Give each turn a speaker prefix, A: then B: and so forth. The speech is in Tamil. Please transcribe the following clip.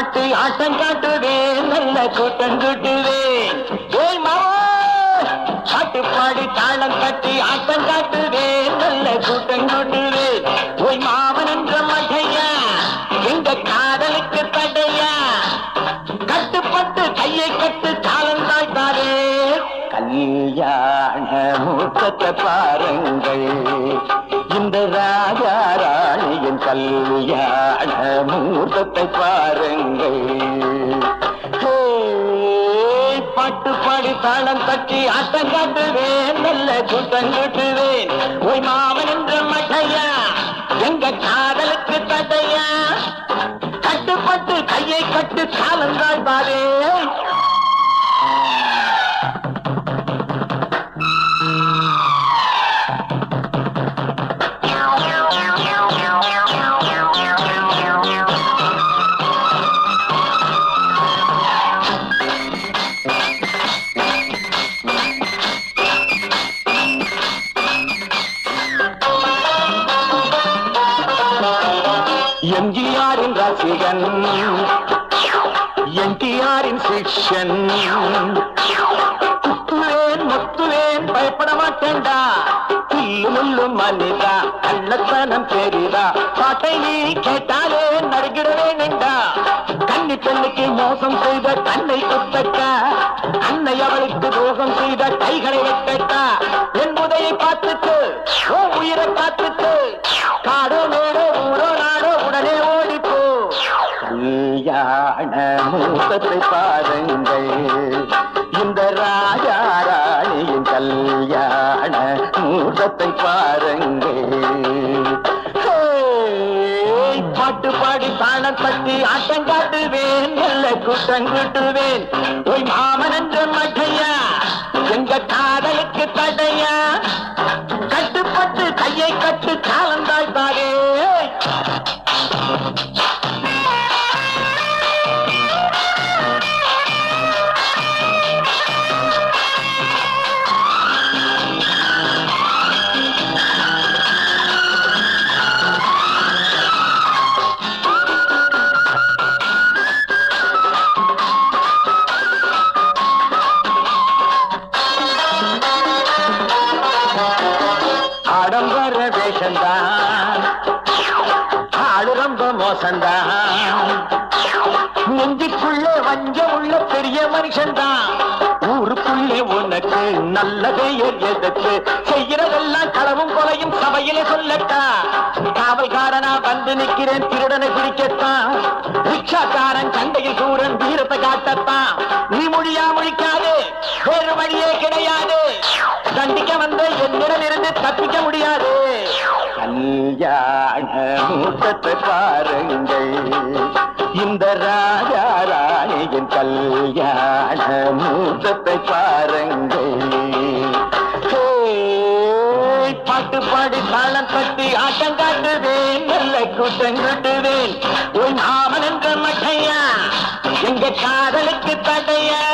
A: ஆட்டம் காட்டுவே நல்ல கூட்டம் கூட்டுவேன். ஏய் மாமா பாட்டு பாடி தாளம் கட்டி ஆட்டம் காட்டுவே நல்ல கூட்டம் கூட்டுவேன். ஓய் மாமன் என்ற மகையா எங்க காதலுக்கு தடையா? கட்டுப்பட்டு கையை கட்டு தாளம் தாழ்த்தாரே கல்யாண மூத்தத்தை பாருங்கள். கல்யாண மூர்த்தத்தை பாருங்கள். ஹே, பாட்டு பாடி தாளம் தட்டி ஆட்டம் காட்டுவேன் நல்ல கூட்டம் கூட்டுவேன். ஓய் மாமன் என்ற மட்டையா? எங்க காதலுக்கு தடையா கட்டுப்பட்டு கையை கட்டு காலந்தாள் எம்ஜிஆரின் ரசிகன் என்டிஆரின் சிக்ஷன் குத்துவேன் முத்துவேன் பயப்பட மாட்டேன்டா. புல்லு முள்ளு மனிதா கள்ளத்தனம் பெரிதா. பாட்டை நீ கேட்டாலே நடுகிடவே நின்றா. கண்ணி பெண்ணுக்கு மோசம் செய்த கண்ணை குத்தட்டா அன்னை அவளுக்கு துரோகம் செய்த கைகளை வெட்டட்டா. என் உதையை பார்த்துட்டு உயிரை பார்த்துட்டு காடு மேடு கல்யாண மூத்தத்தை பாருங்கள். இந்த ராஜா ராணியின் கல்யாண மூத்தத்தை பாருங்கள். பாட்டு பாடி தாளம் தட்டி ஆட்டம் காட்டுவேன் நல்ல கூட்டம் கூட்டுவேன். ஓய் மாமன் என்ற மட்டையா எங்க காதலுக்கு தடை ஆடம்பர வேஷந்தான் ஆளு ரொம்ப மோசந்தான் நெஞ்சுக்குள்ளே வஞ்ச உள்ள பெரிய மனுஷன்தான். ஊருக்குள்ளே உனக்கு நல்ல பெயர் எதற்கு செய்யறதெல்லாம் களவும் கொலையும் சபையிலே சொல்லட்டா. காவல்காரனா வந்து நிக்கிறேன் திருடனை பிடிக்கத்தான். ரிக்ஷாக்காரன் சண்டையில் சூரன் வீரத்தை காட்டத்தான். நீ மொழியா முழிக்காது வேறு வழியே கிடையாது. தண்டிக்க வந்த என்னிடம் இருந்து தப்பிக்க கல்யாண மூட்டத்தை பாருங்கள். இந்த ராஜா ராணியின் கல்யாண மூட்டத்தை பாருங்கள். பாட்டு பாடி தாளம் தட்டி ஆட்டம் காட்டுவேன் நல்ல கூட்டம் கட்டுவேன். உன் மாமன் என்ற மட்டையா எங்க காதலுக்கு தடையா?